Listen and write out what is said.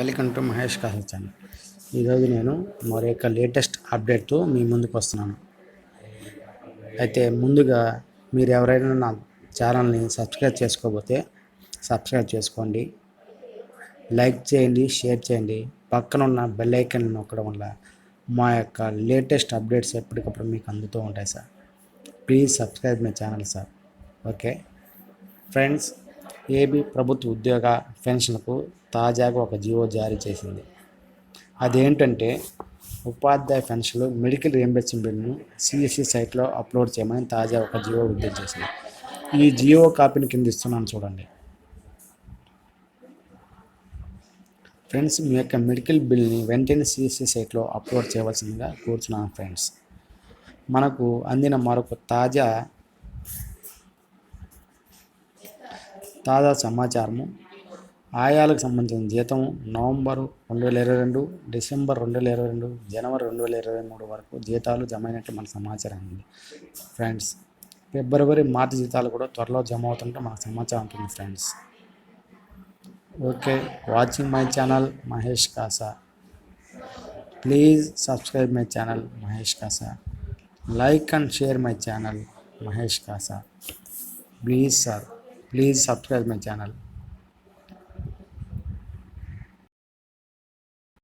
Welcome to Mahesh Kasa channel. ఈరోజు నేను మరి యొక్క లేటెస్ట్ అప్డేట్తో మీ ముందుకు వస్తున్నాను. అయితే ముందుగా మీరు ఎవరైనా నా ఛానల్ని సబ్స్క్రైబ్ చేసుకోకపోతే సబ్స్క్రైబ్ చేసుకోండి. లైక్ చేయండి షేర్ చేయండి. పక్కన ఉన్న బెల్ ఐకన్ నొక్కడం వల్ల మా యొక్క లేటెస్ట్ అప్డేట్స్ ఎప్పటికప్పుడు మీకు అందుతూ ఉంటాయి sir. Please subscribe my channel sir. Okay. Friends AP ప్రభుత్వ ఉద్యోగ పెన్షన్కు తాజాగా ఒక జీవో జారీ చేసింది. అదేంటంటే ఉపాధ్యాయ పెన్షన్లు మెడికల్ రియంబర్స్మెంట్ను బిల్లును సిఎస్సి సైట్లో అప్లోడ్ చేయమని తాజా ఒక జియో విడుదల చేసింది. ఈ జియో కాపీని కింద ఇస్తున్నాను చూడండి. ఫ్రెండ్స్ మీ యొక్క మెడికల్ బిల్ని వెంటనే సిఎస్సి సైట్లో అప్లోడ్ చేయవలసిందిగా కోరుచున్నాను ఫ్రెండ్స్. మనకు అందిన మరొక తాజా తాజా సమాచారము ఆయాలకు సంబంధించిన జీతం నవంబర్ రెండు వేల ఇరవై రెండు డిసెంబర్ రెండు వేల ఇరవై రెండు జనవరి రెండు వేల ఇరవై మూడు వరకు జీతాలు జమ అయినట్టు మన సమాచారం ఉంది. ఫ్రెండ్స్ ఫిబ్రవరి మార్చి జీతాలు కూడా త్వరలో జమ అవుతుంటే మనకు సమాచారం ఉంటుంది friends. Okay watching my channel Mahesh Kasa. Please subscribe my channel Mahesh Kasa. Like and share my channel Mahesh Kasa. Please sir please subscribe my channel.